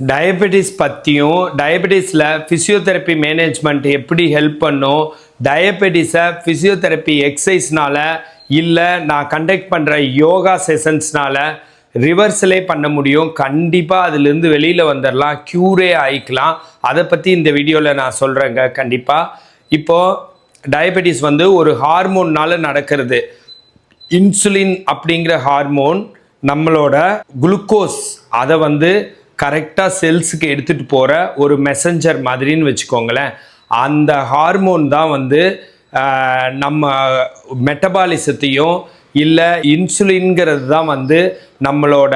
Diabetes பற்றியும் டயபெட்டிஸில் physiotherapy management எப்படி ஹெல்ப் பண்ணும் டயபெட்டிஸை ஃபிசியோதெரப்பி எக்ஸசைஸ்னால இல்லை நான் கண்டக்ட் பண்ணுற யோகா செஷன்ஸ்னால ரிவர்ஸிலே பண்ண முடியும். கண்டிப்பாக அதிலிருந்து வெளியில் வந்துடலாம் க்யூரே ஆயிக்கலாம். அதை பற்றி இந்த வீடியோவில் நான் சொல்கிறேங்க கண்டிப்பாக இப்போது டயபெட்டிஸ் வந்து ஒரு ஹார்மோன்னால் நடக்கிறது. இன்சுலின் அப்படிங்கிற ஹார்மோன் நம்மளோட குளுக்கோஸ் அதை வந்து கரெக்டாக செல்ஸுக்கு எடுத்துகிட்டு போகிற ஒரு மெசஞ்சர் மாதிரின்னு வச்சுக்கோங்களேன். அந்த ஹார்மோன் தான் வந்து நம்ம மெட்டபாலிசத்தையும் இல்லை இன்சுலின்கிறது தான் வந்து நம்மளோட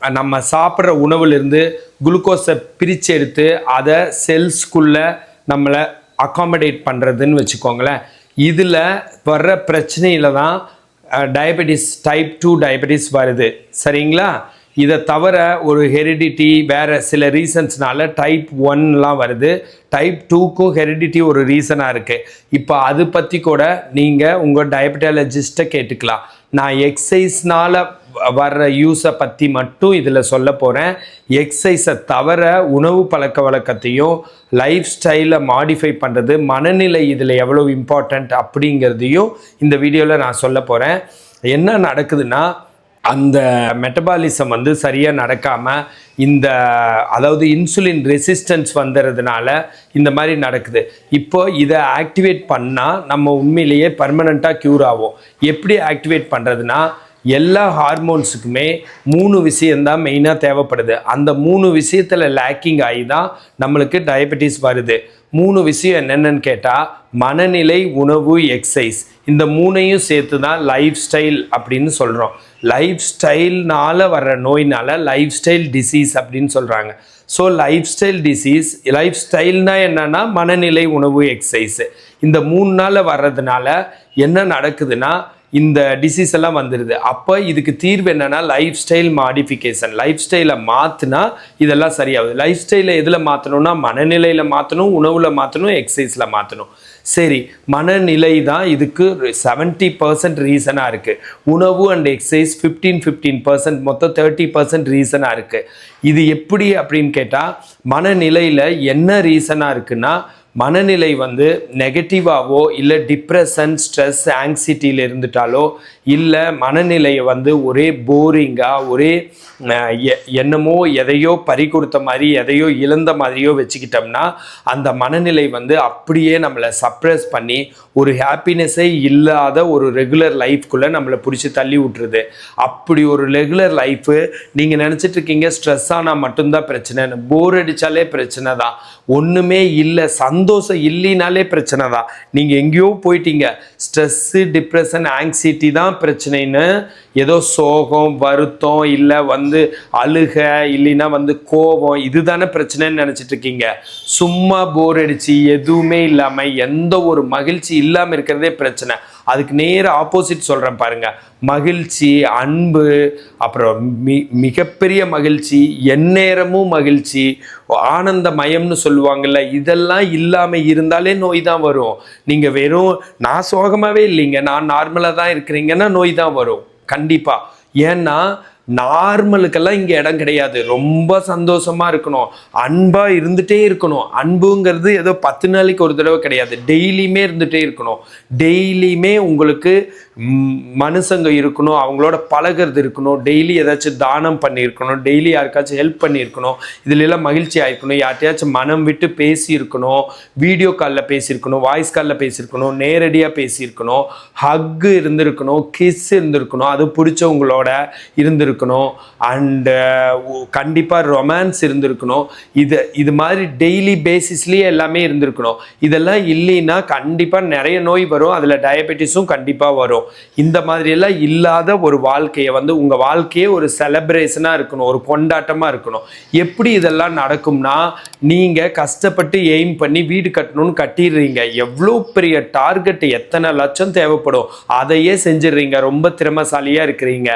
நம்ம சாப்பிட்ற உணவுலேருந்து குளுக்கோஸை பிரித்து எடுத்து அதை செல்ஸ்குள்ளே நம்மளை அக்காமடேட் பண்ணுறதுன்னு வச்சுக்கோங்களேன். இதில் வர்ற பிரச்சனையில் தான் டயபெட்டிஸ் டைப் டூ டயபெட்டிஸ் வருது. சரிங்களா? இதை தவிர ஒரு ஹெரிடிட்டி வேறு சில ரீசன்ஸ்னால டைப் ஒன்லாம் வருது. டைப் டூக்கும் ஹெரிடிட்டி ஒரு ரீசனாக இருக்குது இப்போ அது பற்றி கூட நீங்கள் உங்கள் டயபெட்டாலஜிஸ்ட்டை கேட்டுக்கலாம். நான் எக்ஸசைஸ்னால் வர்ற யூஸை பற்றி மட்டும் இதில் சொல்ல போகிறேன் எக்ஸசைஸை தவிர உணவு பழக்க வழக்கத்தையும் லைஃப் ஸ்டைலை மாடிஃபை பண்ணுறது மனநிலை இதில் எவ்வளோ இம்பார்ட்டண்ட் அப்படிங்கிறதையும் இந்த வீடியோவில் நான் சொல்ல போகிறேன் என்ன நடக்குதுன்னா அந்த மெட்டபாலிசம் வந்து சரியாக நடக்காமல் இந்த அதாவது இன்சுலின் ரெசிஸ்டன்ஸ் வந்துடுறதுனால இந்த மாதிரி நடக்குது. இப்போ இதை ஆக்டிவேட் பண்ணால் நம்ம உண்மையிலேயே பர்மனண்ட்டாக க்யூர் ஆகும் எப்படி ஆக்டிவேட் பண்ணுறதுனா எல்லா ஹார்மோன்ஸுக்குமே மூணு விஷயந்தான் மெயினாக தேவைப்படுது. அந்த மூணு விஷயத்தில் லேக்கிங் ஆகி தான் நம்மளுக்கு டயபெட்டிஸ் வருது. மூணு விஷயம் என்னென்னு கேட்டால் மனநிலை உணவு எக்ஸசைஸ் இந்த மூணையும் சேர்த்து தான் லைஃப் ஸ்டைல் அப்படின்னு சொல்கிறோம் லைஃப் ஸ்டைல்னால வர்ற நோயினால லைஃப் ஸ்டைல் டிசீஸ் அப்படின்னு சொல்கிறாங்க so life style disease life ஸ்டைல்னா என்னன்னா மனநிலை உணவு எக்ஸசைஸ் இந்த மூணு நாளில் வர்றதுனால என்ன நடக்குதுன்னா இந்த டிசீஸ் எல்லாம் வந்துடுது அப்போ இதுக்கு தீர்வு என்னென்னா லைஃப் ஸ்டைல் மாடிஃபிகேஷன் லைஃப் ஸ்டைலை மாற்றினா இதெல்லாம் சரியாகுது. லைஃப் ஸ்டைலை எதில் மாற்றணும்னா மனநிலையில் மாற்றணும் உணவில் மாற்றணும் எக்ஸசைஸில் மாற்றணும் சரி மனநிலை தான் இதுக்கு செவன்ட்டி பர்சன்ட் ரீசனாக இருக்குது உணவு and exercise fifteen fifteen percent மொத்தம் தேர்ட்டி பர்சன்ட் ரீசனாக இருக்குது இது எப்படி அப்படின்னு கேட்டால் மனநிலையில் என்ன ரீசனாக இருக்குன்னா மனநிலை வந்து நெகட்டிவாகவோ இல்லை டிப்ரெஷன் ஸ்ட்ரெஸ் ஆங்ஸிட்டியில் இருந்துட்டாலோ இல்லை மனநிலையை வந்து ஒரே போரிங்காக ஒரே எ- என்னமோ எதையோ பறி கொடுத்த மாதிரி எதையோ இழந்த மாதிரியோ வச்சுக்கிட்டோம்னா அந்த மனநிலை வந்து அப்படியே நம்மளை சப்ரஸ் பண்ணி ஒரு ஹாப்பினஸ்ஸே இல்லாத ஒரு ரெகுலர் லைஃப்குள்ளே நம்மளை பிடிச்சி தள்ளி விட்டுருது. அப்படி ஒரு ரெகுலர் லைஃபு நீங்கள் நினச்சிட்டு இருக்கீங்க ஸ்ட்ரெஸ் ஆனால் மட்டும்தான் பிரச்சனைன்னு. போர் அடித்தாலே பிரச்சனை தான். ஒன்றுமே இல்லை சந்தோஷம் இல்லைனாலே பிரச்சனை தான். நீங்கள் எங்கேயோ போயிட்டீங்க. ஸ்ட்ரெஸ்ஸு டிப்ரெஷன் ஆங்ஸைட்டி தான் பிரச்சனைன்னு ஏதோ சோகம் வருத்தம் இல்லை வந்து அழுக இல்லைன்னா வந்து கோபம் இதுதானே பிரச்சனைன்னு நினச்சிட்டு இருக்கீங்க. சும்மா போர் அடிச்சு எதுவுமே இல்லாமல் எந்த ஒரு மகிழ்ச்சி இல்லாமல் இருக்கிறதே பிரச்சனை. அதுக்கு நேர ஆப்போசிட் சொல்கிறேன் பாருங்கள் மகிழ்ச்சி அன்பு அப்புறம் மி மிகப்பெரிய மகிழ்ச்சி எந்நேரமும் மகிழ்ச்சி ஆனந்தமயம்னு சொல்லுவாங்கல்ல இதெல்லாம் இல்லாமல் இருந்தாலே நோய் தான் வரும். நீங்கள் வெறும் நான் சோகமாகவே இல்லைங்க நான் நார்மலாக தான் இருக்கிறீங்கன்னா நோய் தான் வரும். கண்டிப்பாக ஏன்னா நார்மலுக்கெல்லாம் இங்கே இடம் கிடையாது. ரொம்ப சந்தோஷமா இருக்கணும். அன்பாக இருந்துகிட்டே இருக்கணும். அன்புங்கிறது ஏதோ பத்து நாளைக்கு ஒரு தடவை கிடையாது. டெய்லியுமே இருந்துகிட்டே இருக்கணும். டெய்லியுமே உங்களுக்கு மனுஷங்க இருக்கணும். அவங்களோட பழகிறது இருக்கணும். டெய்லி ஏதாச்சும் தானம் பண்ணியிருக்கணும். டெய்லி யாருக்காச்சும் ஹெல்ப் பண்ணியிருக்கணும். இதுலெல்லாம் மகிழ்ச்சி ஆயிருக்கணும். யார்ட்டையாச்சும் மனம் விட்டு பேசியிருக்கணும். வீடியோ காலில் பேசியிருக்கணும். வாய்ஸ் காலில் பேசியிருக்கணும். நேரடியாக பேசியிருக்கணும். ஹக்கு இருந்திருக்கணும். கிஸ் இருந்திருக்கணும். அது பிடிச்சவங்களோட இருந்திருக்கணும். அண்டு கண்டிப்பாக ரொமான்ஸ் இருந்திருக்கணும். இது இது மாதிரி டெய்லி பேசிஸ்லேயே எல்லாமே இருந்திருக்கணும். இதெல்லாம் இல்லைன்னா கண்டிப்பாக நிறைய நோய் வரும். அதில் டயபெட்டிஸும் கண்டிப்பாக வரும். இந்த மாதிரியெல்லாம் இல்லாத ஒரு வாழ்க்கையை வந்து உங்கள் வாழ்க்கையே ஒரு செலப்ரேஷனாக இருக்கணும். ஒரு கொண்டாட்டமாக இருக்கணும். எப்படி இதெல்லாம் நடக்கும்னா நீங்கள் கஷ்டப்பட்டு எய்ம் பண்ணி வீடு கட்டணும்னு கட்டிடுறீங்க. எவ்வளோ பெரிய டார்கெட் எத்தனை லட்சம் தேவைப்படும். அதையே செஞ்சிடுறீங்க. ரொம்ப திறமசாலியாக இருக்கிறீங்க.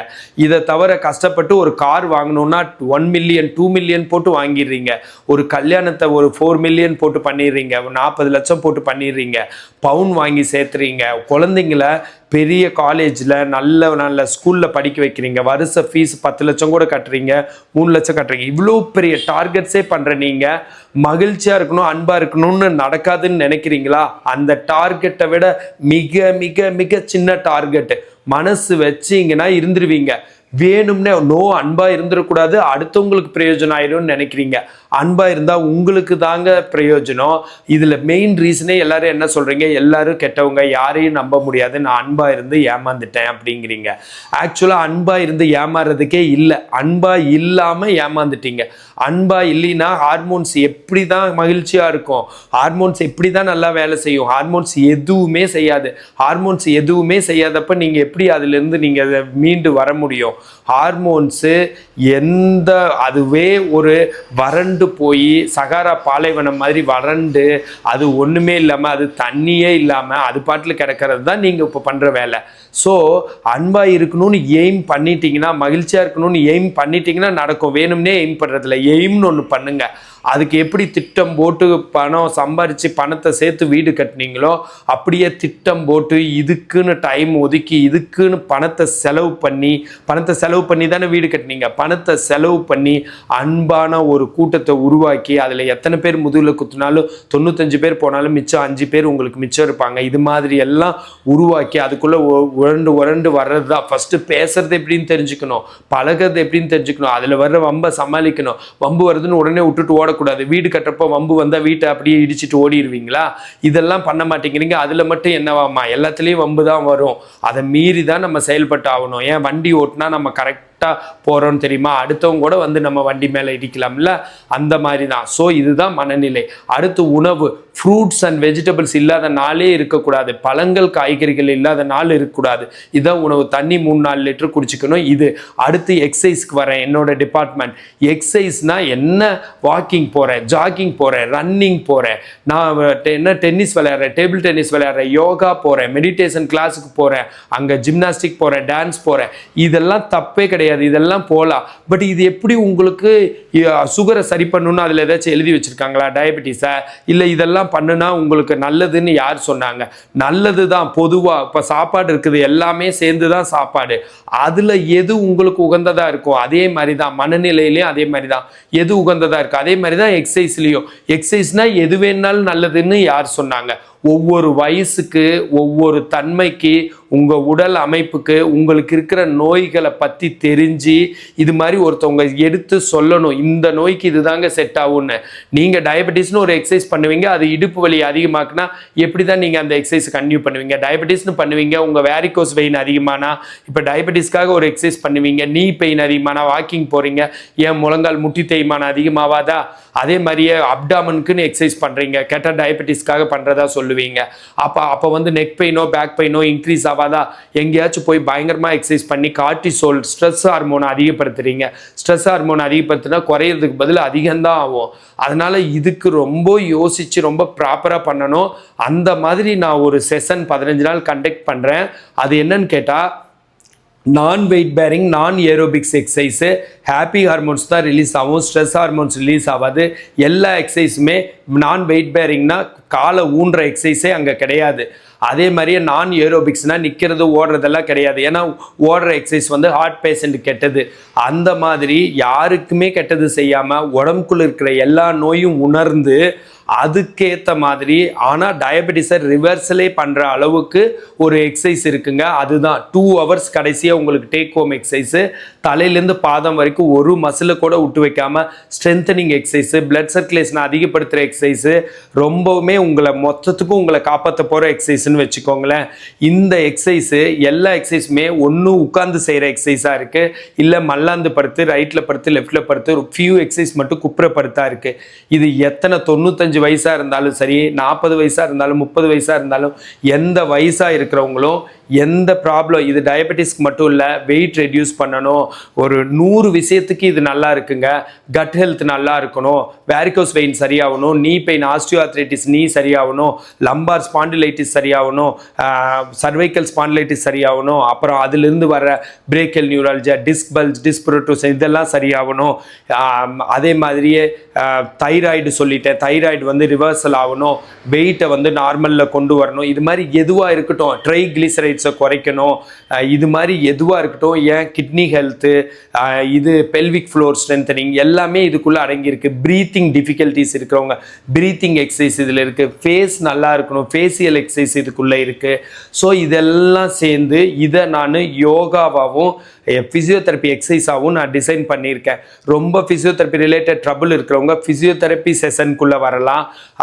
இதை தவிர கஷ்டப்பட்டு ஒரு கார் வாங்கணும்னா ஒன் மில்லியன் டூ மில்லியன் போட்டு வாங்கிடுறீங்க. ஒரு கல்யாணத்தை ஒரு ஃபோர் மில்லியன் போட்டு பண்ணிடுறீங்க. நாற்பது லட்சம் போட்டு பண்ணிடுறீங்க. பவுன் வாங்கி சேர்த்துறீங்க. குழந்தைங்கள பெரிய காலேஜில் நல்ல நல்ல ஸ்கூலில் படிக்க வைக்கிறீங்க. வருஷ ஃபீஸ் பத்து லட்சம் கூட கட்டுறீங்க. மூணு லட்சம் கட்டுறீங்க. இவ்வளோ பெரிய டார்கெட்ஸே பண்ணுற நீங்கள் மகிழ்ச்சியாக இருக்கணும் அன்பாக இருக்கணும்னு நடக்காதுன்னு நினைக்கிறீங்களா? அந்த டார்கெட்டை விட மிக மிக மிக சின்ன டார்கெட்டு மனசு வச்சீங்கன்னா இருந்துருவீங்க. வேணும்னே நோ அன்பா இருந்துடக்கூடாது அடுத்தவங்களுக்கு பிரயோஜனம் ஆயிடும்னு நினைக்கிறீங்க. அன்பா இருந்தா உங்களுக்கு தாங்க பிரயோஜனம். இதுல மெயின் ரீசனே எல்லாரும் என்ன சொல்றீங்க? எல்லாரும் கெட்டவங்க யாரையும் நம்ப முடியாது. நான் அன்பா இருந்து ஏமாந்துட்டேன் அப்படிங்கிறீங்க. ஆக்சுவலா அன்பா இருந்து ஏமாறுறதுக்கே இல்லை. அன்பா இல்லாம ஏமாந்துட்டீங்க. அன்பா இல்லைன்னா ஹார்மோன்ஸ் எப்படி தான் மகிழ்ச்சியா இருக்கும்? ஹார்மோன்ஸ் எப்படி தான் நல்லா வேலை செய்யும்? ஹார்மோன்ஸ் எதுவுமே செய்யாது. ஹார்மோன்ஸ் எதுவுமே செய்யாதப்ப நீங்க எப்படி அதுல இருந்து நீங்க அதை மீண்டு வர முடியும்? ஹார்மோன்ஸு எந்த அதுவே ஒரு வறண்டு போய் சகாரா பாலைவனம் மாதிரி வறண்டு அது ஒன்றுமே இல்லாமல் அது தண்ணியே இல்லாமல் அது பாட்டில் கிடக்கிறது தான் நீங்கள் இப்போ பண்ணுற வேலை. ஸோ அன்பாக இருக்கணும்னு எய்ம் பண்ணிட்டீங்கன்னா மகிழ்ச்சியாக இருக்கணும்னு எய்ம் பண்ணிட்டீங்கன்னா நடக்கும். வேணும்னே எய்ம் பண்ணுறதில்ல எய்ம்னு ஒன்று பண்ணுங்கள் அதுக்கு எப்படி திட்டம் போட்டு பணம் சம்பாரித்து பணத்தை சேர்த்து வீடு கட்டினீங்களோ அப்படியே திட்டம் போட்டு இதுக்குன்னு டைம் ஒதுக்கி இதுக்குன்னு பணத்தை செலவு பண்ணி பணத்தை செலவு பண்ணி தானே வீடு கட்டினீங்க. பணத்தை செலவு பண்ணி அன்பான ஒரு கூட்டத்தை உருவாக்கி அதில் எத்தனை பேர் முதுகில் குத்துனாலும் தொண்ணூத்தஞ்சு பேர் போனாலும் மிச்சம் அஞ்சு பேர் உங்களுக்கு மிச்சம் இருப்பாங்க. இது மாதிரி எல்லாம் உருவாக்கி அதுக்குள்ளே உரண்டு உரண்டு வர்றது தான் ஃபஸ்ட்டு பேசுறது எப்படின்னு தெரிஞ்சுக்கணும். பழகிறது எப்படின்னு தெரிஞ்சுக்கணும். அதில் வர்ற வம்பை சமாளிக்கணும். வம்பு வருதுன்னு உடனே விட்டுட்டு ஓட ஓடக்கூடாது வீடு கட்டுறப்போ வம்பு வந்தால் வீட்டை அப்படியே இடிச்சிட்டு ஓடிடுவீங்களா இதெல்லாம் பண்ண மாட்டேங்கிறீங்க. அதில் மட்டும் என்னவாமா எல்லாத்துலேயும் வம்பு தான் வரும். அதை மீறி தான் நம்ம செயல்பட்டு ஆகணும். ஏன் வண்டி ஓட்டினா நம்ம கரெக்ட் கரெக்டாக போகிறோன்னு தெரியுமா? அடுத்தவங்க கூட வந்து நம்ம வண்டி மேலே இடிக்கலாம்ல? அந்த மாதிரி தான். ஸோ இதுதான் மனநிலை. அடுத்து உணவு. ஃப்ரூட்ஸ் அண்ட் வெஜிடபிள்ஸ் இல்லாத நாளே இருக்கக்கூடாது. பழங்கள் காய்கறிகள் இல்லாத நாள் இருக்கக்கூடாது. இதான் உணவு. தண்ணி மூணு நாலு லிட்டர் குடிச்சிக்கணும். இது. அடுத்து எக்ஸசைஸ்க்கு வரேன். என்னோட டிபார்ட்மெண்ட் எக்ஸசைஸ்னால் என்ன? வாக்கிங் போகிறேன் ஜாகிங் போகிறேன் ரன்னிங் போகிறேன் நான் என்ன டென்னிஸ் விளையாடுறேன். டேபிள் டென்னிஸ் விளையாடுறேன். யோகா போகிறேன் மெடிடேஷன் கிளாஸுக்கு போகிறேன் அங்கே ஜிம்னாஸ்டிக் போகிறேன் டான்ஸ் போகிறேன் இதெல்லாம் தப்பே கிடையாது. இதெல்லாம் போகலாம் பட் இது எப்படி உங்களுக்கு சுகரை சரி பண்ணணும்னு அதில் ஏதாச்சும் எழுதி வச்சுருக்காங்களா? டயபெட்டிஸை இல்லை இதெல்லாம் பண்ணுனா உங்களுக்கு நல்லதுன்னு யார் சொன்னாங்க? நல்லது தான் பொதுவாக இப்போ சாப்பாடு இருக்குது எல்லாமே சேர்ந்து தான் சாப்பாடு. அதில் எது உங்களுக்கு உகந்ததாக இருக்கோ அதே மாதிரி தான் மனநிலையிலையும் அதே மாதிரி தான் எது உகந்ததாக இருக்கோ அதே மாதிரி தான் எக்ஸசைஸ்லேயும் எக்ஸசைஸ்னால் எது வேணாலும் நல்லதுன்னு யார் சொன்னாங்க? ஒவ்வொரு வயசுக்கு ஒவ்வொரு தன்மைக்கு உங்கள் உடல் அமைப்புக்கு உங்களுக்கு இருக்கிற நோய்களை பற்றி தெரிஞ்சு இது மாதிரி ஒருத்தவங்க எடுத்து சொல்லணும். இந்த நோய்க்கு இதுதாங்க செட் ஆகும்னு. நீங்கள் டயபெட்டிஸ்னு ஒரு எக்ஸசைஸ் பண்ணுவீங்க அது இடுப்பு வலி அதிகமாக்குனா எப்படி தான் நீங்கள் அந்த எக்ஸசைஸ் கன்டினியூ பண்ணுவீங்க? டயபெட்டிஸ்னு பண்ணுவீங்க உங்கள் வேரிகோஸ் வெயின் அதிகமானா இப்போ டயபெட்டிஸ்க்காக ஒரு எக்ஸசைஸ் பண்ணுவீங்க நீ பெயின் அதிகமானா வாக்கிங் போகிறீங்க ஏன் முழங்கால் முட்டி தேய்மானம் அதிகமாவாதா? அதே மாதிரியே அப்டாமனுக்குன்னு எக்ஸசைஸ் பண்ணுறீங்க கேட்டால் டயபெட்டிஸ்க்காக பண்ணுறதா சொல்லுவீங்க. அப்போ அப்போ வந்து நெக் பெயினோ பேக் பெயினோ இன்க்ரீஸ் ஆவா எங்கேயாச்சும் போய் பயங்கரமாக எக்ஸசைஸ் பண்ணி கார்டிசோல் ஸ்ட்ரெஸ் ஹார்மோனை அதிகப்படுத்துறீங்க. ஸ்ட்ரெஸ் ஹார்மோனை அதிகப்படுத்தினா குறையிறதுக்கு பதில் அதிகம்தான் ஆகும். அதனால் இதுக்கு ரொம்ப யோசித்து ரொம்ப ப்ராப்பராக பண்ணணும். அந்த மாதிரி நான் ஒரு செஷன் பதினஞ்சு நாள் கண்டக்ட் பண்ணுறேன் அது என்னன்னு கேட்டால் நான் வெயிட் பேரிங் நான் ஏரோபிக்ஸ் எக்ஸசைஸு ஹாப்பி ஹார்மோன்ஸ் தான் ரிலீஸ் ஆகும். ஸ்ட்ரெஸ் ஹார்மோன்ஸ் ரிலீஸ் ஆகாது. எல்லா எக்ஸசைஸுமே நான் வெயிட் பேரிங்னா காலை ஊன்ற எக்ஸசைஸே அங்கே கிடையாது. அதே மாதிரியே நான் ஏரோபிக்ஸ்னால் நிற்கிறது ஓடுறதெல்லாம் கிடையாது. ஏன்னா ஓடுற எக்ஸசைஸ் வந்து ஹார்ட் பேஷண்ட் கெட்டது. அந்த மாதிரி யாருக்குமே கெட்டது செய்யாமல் உடம்புக்குள்ள இருக்கிற எல்லா நோயும் உணர்ந்து அதுக்கேற்ற மாதிரி. ஆனால் டயபெட்டிஸை ரிவர்சலே பண்ணுற அளவுக்கு ஒரு எக்ஸசைஸ் இருக்குங்க. அதுதான். டூ ஹவர்ஸ் கடைசியாக உங்களுக்கு டேக் ஹோம் எக்ஸசைஸு தலையிலேருந்து பாதம் வரைக்கும் ஒரு மசிலை கூட விட்டு வைக்காமல் ஸ்ட்ரென்தனிங் எக்ஸசைஸு பிளட் சர்க்குலேஷனை அதிகப்படுத்துகிற எக்ஸசைஸு ரொம்பவுமே உங்களை மொத்தத்துக்கும் உங்களை காப்பாற்ற போகிற எக்ஸசைஸ்னு வச்சுக்கோங்களேன். இந்த எக்ஸசைஸு எல்லா எக்ஸசைஸுமே ஒன்று உட்காந்து செய்கிற எக்ஸசைஸாக இருக்குது இல்லை மல்லாந்து படுத்து ரைட்டில் படுத்து லெஃப்ட்டில் படுத்து ஒரு ஃபியூ எக்ஸசைஸ் மட்டும் குப்புற படுத்தா இருக்குது இது எத்தனை? தொண்ணூத்தஞ்சு வயசாக இருந்தாலும் சரி நாற்பது வயசாக இருந்தாலும் முப்பது வயசாக இருந்தாலும் எந்த வயசாக இருக்கிறவங்களும் எந்த ப்ராப்ளம் இது டயபெட்டிஸ்க்கு மட்டும் இல்லை வெயிட் ரெடியூஸ் பண்ணணும் ஒரு நூறு விஷயத்துக்கு இது நல்லா இருக்குங்க. கட் ஹெல்த் நல்லா இருக்கணும் வேரிகோஸ் வெயின் சரியாகணும் நீ பெயின் ஆஸ்டியோஆத்ரைட்டிஸ் நீ சரியாகணும் லம்பார் ஸ்பாண்டிலைட்டிஸ் சரியாகணும் சர்வைக்கல் ஸ்பாண்டிலைட்டிஸ் சரியாகணும் அப்புறம் அதுலேருந்து வர பிரேக்கல் நியூராலஜியா டிஸ்க் பல்ஸ் டிஸ்புரோட்டோஸ் இதெல்லாம் சரியாகணும். அதே மாதிரியே தைராய்டு சொல்லிட்டேன் தைராய்டு தைராய்டு வந்து ரிவர்சல் ஆகணும். வெயிட்டை வந்து நார்மலில் கொண்டு வரணும். இது மாதிரி எதுவாக இருக்கட்டும் ட்ரைக்ளிசரைட்ஸை குறைக்கணும். இது மாதிரி எதுவாக இருக்கட்டும் ஏன் கிட்னி ஹெல்த்து இது பெல்விக் ஃப்ளோர் ஸ்ட்ரென்தனிங் எல்லாமே இதுக்குள்ளே அடங்கியிருக்கு. ப்ரீத்திங் டிஃபிகல்ட்டிஸ் இருக்கிறவங்க ப்ரீத்திங் எக்ஸசைஸ் இதில் இருக்குது ஃபேஸ் நல்லா இருக்கணும் ஃபேஷியல் எக்ஸசைஸ் இதுக்குள்ளே இருக்குது ஸோ இதெல்லாம் சேர்ந்து இதை நான் யோகாவாகவும் ஃபிசியோதெரப்பி எக்ஸசைஸாகவும் நான் டிசைன் பண்ணியிருக்கேன். ரொம்ப ஃபிசியோதெரப்பி ரிலேட்டட் ட்ரபுள் இருக்கிறவங்க ஃபிசியோதெரப்பி செஷனுக்குள்ளே வரலாம்.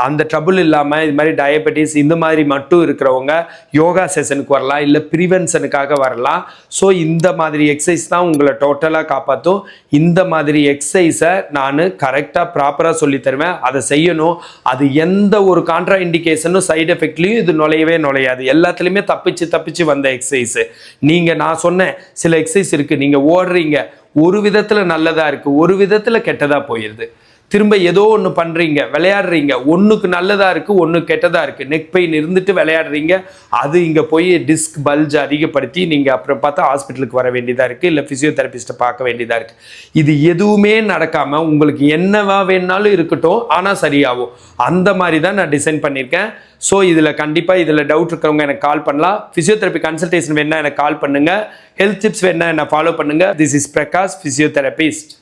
அந்த ட்ரபுள் இல்லாமல் இது மாதிரி டயபெட்டிஸ் இந்த மாதிரி மட்டும் இருக்கிறவங்க யோகா செஷனுக்கு வரலாம் இல்லை ப்ரிவென்ஷனுக்காக வரலாம். ஸோ இந்த மாதிரி எக்ஸசைஸ் தான் உங்களை டோட்டலாக காப்பாற்றும் இந்த மாதிரி எக்ஸசைஸை நான் கரெக்டாக ப்ராப்பராக சொல்லி தருவேன். அதை செய்யணும். அது எந்த ஒரு கான்ட்ரா இண்டிகேஷனும் சைடு எஃபெக்ட்லையும் இது நுழையவே நுழையாது. எல்லாத்துலேயுமே தப்பிச்சு தப்பிச்சு வந்த எக்ஸசைஸு நீங்கள் நான் சொன்னேன் சில எக்ஸசைஸ் இருக்குது நீங்கள் ஓடுறீங்க. ஒரு விதத்தில் நல்லதாக இருக்குது ஒரு விதத்தில் கெட்டதாக போயிடுது திரும்ப ஏதோ ஒன்று பண்ணுறீங்க விளையாடுறீங்க. ஒன்றுக்கு நல்லதாக இருக்குது ஒன்று கெட்டதாக இருக்குது நெக் பெயின் இருந்துட்டு விளையாடுறீங்க. அது இங்கே போய் டிஸ்க் பல்ஜ் அதிகப்படுத்தி நீங்கள் அப்புறம் பார்த்தா ஹாஸ்பிட்டலுக்கு வர வேண்டியதாக இருக்குது இல்லை ஃபிசியோதெரபிஸ்ட்டை பார்க்க வேண்டியதாக இருக்குது இது எதுவுமே நடக்காமல் உங்களுக்கு என்னவா வேணாலும் இருக்கட்டும் ஆனால் சரியாகும். அந்த மாதிரி தான் நான் டிசைன் பண்ணியிருக்கேன். ஸோ இதில் கண்டிப்பாக இதில் டவுட் இருக்கிறவங்க எனக்கு கால் பண்ணலாம். ஃபிசியோதெரப்பி கன்சல்டேஷன் வேணால் எனக்கு கால் பண்ணுங்கள் ஹெல்த் டிப்ஸ் வேணால் என்னை ஃபாலோ பண்ணுங்கள் திஸ் இஸ் பிரகாஷ் ஃபிசியோதெரபிஸ்ட்